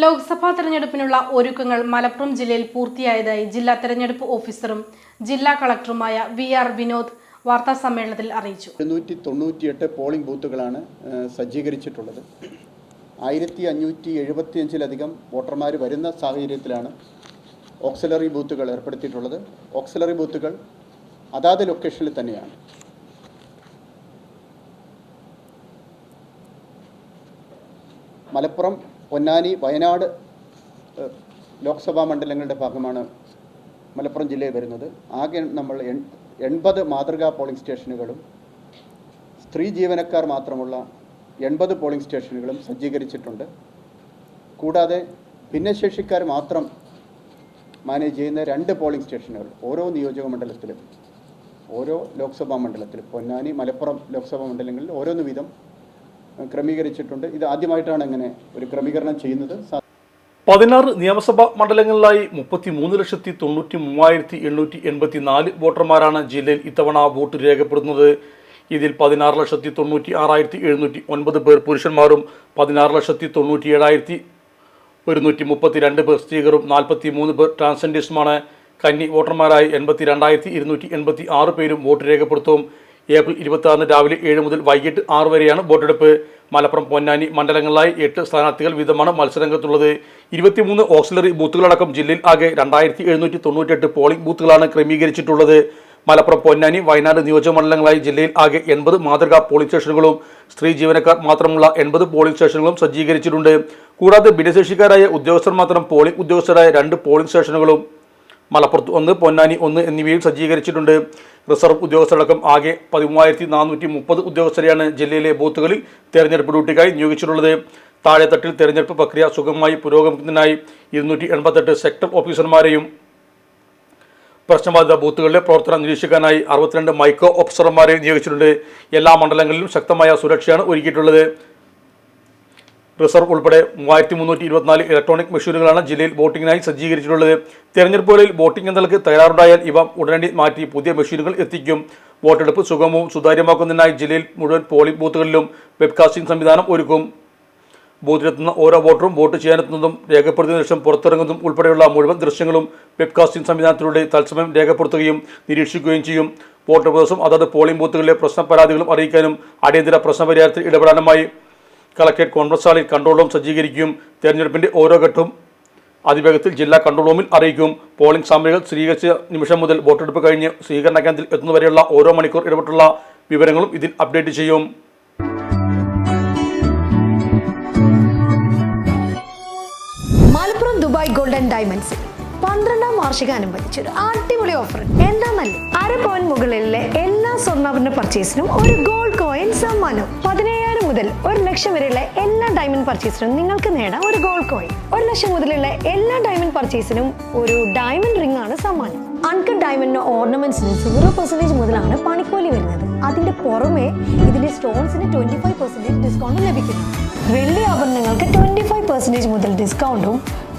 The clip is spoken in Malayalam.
ലോക്സഭാ തെരഞ്ഞെടുപ്പിനുള്ള ഒരുക്കങ്ങൾ മലപ്പുറം ജില്ലയിൽ പൂർത്തിയായതായി ജില്ലാ തെരഞ്ഞെടുപ്പ് ഓഫീസറും ജില്ലാ കളക്ടറുമായ വി ആർ വിനോദ് വാർത്താ സമ്മേളനത്തിൽ അറിയിച്ചു. എഴുന്നൂറ്റി തൊണ്ണൂറ്റിയെട്ട് പോളിംഗ് ബൂത്തുകളാണ് സജ്ജീകരിച്ചിട്ടുള്ളത്. ആയിരത്തി അഞ്ഞൂറ്റി എഴുപത്തിയഞ്ചിലധികം വോട്ടർമാർ വരുന്ന സാഹചര്യത്തിലാണ് ഓക്സിലറി ബൂത്തുകൾ ഏർപ്പെടുത്തിയിട്ടുള്ളത്. ഓക്സിലറി ബൂത്തുകൾ അതാത് ലൊക്കേഷനിൽ തന്നെയാണ്. മലപ്പുറം പൊന്നാനി വയനാട് ലോക്സഭാ മണ്ഡലങ്ങളുടെ ഭാഗമാണ് മലപ്പുറം ജില്ലയിൽ വരുന്നത്. ആകെ നമ്മൾ എൺ- എൺപത് മാതൃകാ പോളിംഗ് സ്റ്റേഷനുകളും സ്ത്രീ ജീവനക്കാർ മാത്രമുള്ള എൺപത് പോളിംഗ് സ്റ്റേഷനുകളും സജ്ജീകരിച്ചിട്ടുണ്ട്. കൂടാതെ ഭിന്നശേഷിക്കാർ മാത്രം മാനേജ് ചെയ്യുന്ന രണ്ട് പോളിംഗ് സ്റ്റേഷനുകൾ ഓരോ നിയോജക മണ്ഡലത്തിലും ഓരോ ലോക്സഭാ മണ്ഡലത്തിലും പൊന്നാനി മലപ്പുറം ലോക്സഭാ മണ്ഡലങ്ങളിൽ ഓരോന്ന് വീതം ക്രമീകരിച്ചിട്ടുണ്ട്. ഇത് ആദ്യമായിട്ടാണ് ഇങ്ങനെ ഒരു ക്രമീകരണം ചെയ്യുന്നത്. പതിനാറ് നിയമസഭാ മണ്ഡലങ്ങളിലായി മുപ്പത്തി മൂന്ന് ലക്ഷത്തി തൊണ്ണൂറ്റി മൂവായിരത്തി എണ്ണൂറ്റി എൺപത്തി നാല് വോട്ടർമാരാണ് ജില്ലയിൽ ഇത്തവണ വോട്ട് രേഖപ്പെടുത്തുന്നത്. ഇതിൽ പതിനാറ് ലക്ഷത്തി തൊണ്ണൂറ്റി ആറായിരത്തി എഴുന്നൂറ്റി ഒൻപത് പേർ പുരുഷന്മാരും പതിനാറ് ലക്ഷത്തി തൊണ്ണൂറ്റി ഏഴായിരത്തി ഒരുന്നൂറ്റി മുപ്പത്തി രണ്ട് പേർ സ്ത്രീകളും നാൽപ്പത്തി മൂന്ന് പേർ ട്രാൻസ്ജെൻഡേഴ്സുമാണ്. കന്നി വോട്ടർമാരായി എൺപത്തി രണ്ടായിരത്തി ഇരുന്നൂറ്റി എൺപത്തി ആറ് പേരും വോട്ട് രേഖപ്പെടുത്തും. ഏപ്രിൽ ഇരുപത്തി ആറിന് രാവിലെ ഏഴ് മുതൽ വൈകിട്ട് ആറ് വരെയാണ് വോട്ടെടുപ്പ്. മലപ്പുറം പൊന്നാനി മണ്ഡലങ്ങളിലായി എട്ട് സ്ഥാനാർത്ഥികൾ വീതമാണ് മത്സരരംഗത്തുള്ളത്. ഇരുപത്തിമൂന്ന് ഓക്സിലറി ബൂത്തുകളടക്കം ജില്ലയിൽ ആകെ രണ്ടായിരത്തി എഴുന്നൂറ്റി തൊണ്ണൂറ്റെട്ട് പോളിംഗ് ബൂത്തുകളാണ് ക്രമീകരിച്ചിട്ടുള്ളത്. മലപ്പുറം പൊന്നാനി വയനാട് നിയോജകമണ്ഡലങ്ങളായി ജില്ലയിൽ ആകെ എൺപത് മാതൃകാ പോളിംഗ് സ്റ്റേഷനുകളും സ്ത്രീ ജീവനക്കാർ മാത്രമുള്ള എൺപത് പോളിംഗ് സ്റ്റേഷനുകളും സജ്ജീകരിച്ചിട്ടുണ്ട്. കൂടാതെ ഭിന്നശേഷിക്കാരായ ഉദ്യോഗസ്ഥർ മാത്രം പോളിംഗ് ഉദ്യോഗസ്ഥരായ രണ്ട് പോളിംഗ് സ്റ്റേഷനുകളും മലപ്പുറത്ത് ഒന്ന് പൊന്നാനി ഒന്ന് എന്നിവയിൽ സജ്ജീകരിച്ചിട്ടുണ്ട്. റിസർവ് ഉദ്യോഗസ്ഥരടക്കം ആകെ പതിമൂവായിരത്തി നാനൂറ്റി മുപ്പത് ഉദ്യോഗസ്ഥരെയാണ് ജില്ലയിലെ ബൂത്തുകളിൽ തെരഞ്ഞെടുപ്പ് ഡ്യൂട്ടിക്കായി നിയോഗിച്ചിട്ടുള്ളത്. താഴെത്തട്ടിൽ തെരഞ്ഞെടുപ്പ് പ്രക്രിയ സുഗമമായി പുരോഗമിക്കുന്നതിനായി ഇരുന്നൂറ്റി എൺപത്തെട്ട് സെക്ടർ ഓഫീസർമാരെയും പ്രശ്നബാധിത ബൂത്തുകളിലെ പ്രവർത്തനം നിരീക്ഷിക്കാനായി അറുപത്തിരണ്ട് മൈക്രോ ഓഫീസർമാരെ നിയോഗിച്ചിട്ടുണ്ട്. എല്ലാ മണ്ഡലങ്ങളിലും ശക്തമായ സുരക്ഷയാണ് ഒരുക്കിയിട്ടുള്ളത്. റിസർവ് ഉൾപ്പെടെ മൂവായിരത്തി മുന്നൂറ്റി ഇരുപത്തിനാല് ഇലക്ട്രോണിക് മെഷീനുകളാണ് ജില്ലയിൽ വോട്ടിങ്ങിനായി സജ്ജീകരിച്ചിട്ടുള്ളത്. തെരഞ്ഞെടുപ്പുകളിൽ വോട്ടിംഗ് യന്ത്രങ്ങൾക്ക് തയ്യാറുണ്ടായാൽ ഇവ ഉടനടി മാറ്റി പുതിയ മെഷീനുകൾ എത്തിക്കും. വോട്ടെടുപ്പ് സുഗമവും സുതാര്യമാക്കുന്നതിനായി ജില്ലയിൽ മുഴുവൻ പോളിംഗ് ബൂത്തുകളിലും വെബ്കാസ്റ്റിംഗ് സംവിധാനം ഒരുക്കും. ബൂത്തിലെത്തുന്ന ഓരോ വോട്ടറും വോട്ട് ചെയ്യാനെത്തുന്നതും രേഖപ്പെടുത്തിയ ശേഷം പുറത്തിറങ്ങുന്നതും ഉൾപ്പെടെയുള്ള മുഴുവൻ ദൃശ്യങ്ങളും വെബ്കാസ്റ്റിംഗ് സംവിധാനത്തിലൂടെ തത്സമയം രേഖപ്പെടുത്തുകയും നിരീക്ഷിക്കുകയും ചെയ്യും. വോട്ടർ ദിവസം അതത് പോളിംഗ് ബൂത്തുകളിലെ പ്രശ്ന പരാതികളും അറിയിക്കാനും അടിയന്തര പ്രശ്ന പരിഹാരത്തിൽ ഇടപെടാനുമായി കളക്ടറേറ്റ് കോൺഫറൻസ് ഹാളിൽ കൺട്രോൾ റൂം സജ്ജീകരിക്കും. തെരഞ്ഞെടുപ്പിന്റെ ഓരോ ഘട്ടവും അതിവേഗത്തിൽ ജില്ലാ കൺട്രോൾ റൂമിൽ അറിയിക്കും. പോളിംഗ് സാമഗ്രികൾ സ്ഥിരീകരിച്ച നിമിഷം മുതൽ വോട്ടെടുപ്പ് കഴിഞ്ഞ് സ്വീകരണ കേന്ദ്രത്തിൽ എത്തുന്നവരെയുള്ള ഓരോ മണിക്കൂർ ഇടപെട്ടുള്ള വിവരങ്ങളും ഇതിൽ അപ്ഡേറ്റ് ചെയ്യും. മലപ്പുറം ദുബായ് ഗോൾഡൻ ഡയമണ്ട്സ് പന്ത്രണ്ടാം വാർഷികാനുബന്ധിച്ച് ഒരു അടിപൊളി ഓഫർ എന്താന്നല്ലേ അര പോയിന്റ് മുകളിലെ എല്ലാ സ്വർണാഭരണ പർച്ചേസിനും ഒരു ഗോൾഡ് കോയിൻ സമ്മാനം. പതിനയ്യായിരം മുതൽ ഒരു ലക്ഷം വരെയുള്ള എല്ലാ ഡയമണ്ട് പർച്ചേസിനും നിങ്ങൾക്ക് നേടാം ഒരു ഗോൾഡ് കോയിൻ ഒരു ലക്ഷം മുതലുള്ള എല്ലാ ഡയമണ്ട് പർച്ചേസിനും ഒരു ഡയമണ്ട് റിംഗ് ആണ് സമ്മാനം. അൺകട്ട് ഡയമണ്ടിന് ഓർണമെന്റ്സിന് സീറോ പെർസെന്റേജ് മുതലാണ് പണിക്കൂലി വരുന്നത്. അതിന്റെ പുറമെ ഇതിന്റെ സ്റ്റോൺസിന് ട്വന്റി ഫൈവ് പെർസെന്റേജ് ഡിസ്കൗണ്ട് ലഭിക്കുന്നു. വെള്ളി ആഭരണങ്ങൾക്ക് ട്വന്റി ഫൈവ് പെർസെന്റേജ് മുതൽ ഡിസ്കൗണ്ടും